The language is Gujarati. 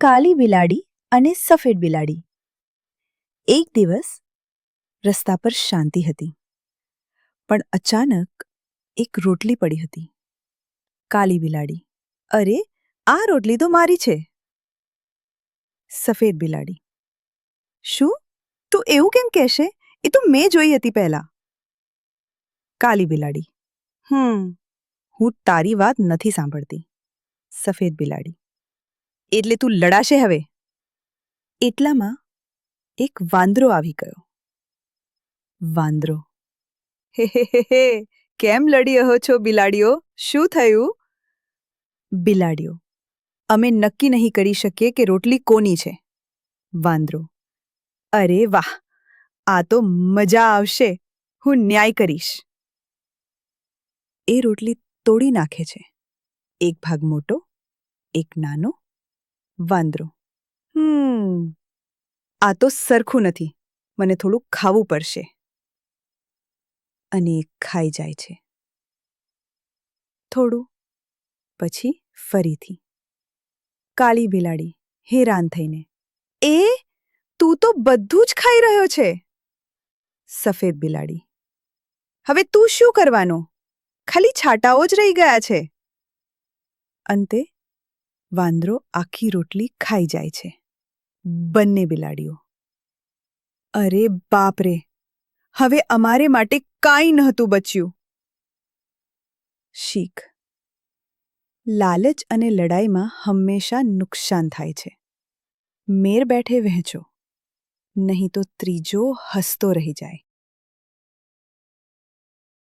કાલી બિલાડી અને સફેદ બિલાડી. એક દિવસ રસ્તા પર શાંતિ હતી, પણ અચાનક એક રોટલી પડી હતી. કાલી બિલાડી, અરે, આ રોટલી તો મારી છે. સફેદ બિલાડી, શું? તું એવું કેમ કહેશે? એ તો મેં જોઈ હતી પહેલા. કાલી બિલાડી, હમ, હું તારી વાત નથી સાંભળતી. સફેદ બિલાડી એટલે તું લડાશે હવે? એટલામાં એક વાંદરો આવી ગયો. વાંદરો. હે હે હે કેમ લડી રહ્યો છો બિલાડીઓ? શું થયું? બિલાડીઓ, અમે નક્કી નહીં કરી શકીએ કે રોટલી કોની છે. વાંદરો. અરે વાહ, આ તો મજા આવશે. હું ન્યાય કરીશ. એ રોટલી તોડી નાખે છે. એક ભાગ મોટો, એક નાનો વાંદરો. હમ. આ તો સરખું નથી. મને થોડું ખાવું પડશે. અને ખાઈ જાય છે. થોડું. પછી ફરીથી. કાળી બિલાડી, હેરાન થઈને. એ? તું તો બધું જ ખાઈ રહ્યો છે. સફેદ બિલાડી. હવે તું શું કરવાનો? ખાલી છાંટાઓ જ રહી ગયા છે. અંતે વાંદરો આખી રોટલી ખાઈ જાય છે. બંને બિલાડીઓ. અરે બાપ રે હવે અમારે માટે કાંઈ નહોતું બચ્યું. શીખ. લાલચ અને લડાઈમાં હંમેશા નુકસાન થાય છે. મેર બેઠે વહેંચો. નહીં તો ત્રીજો હસતો રહી જાય.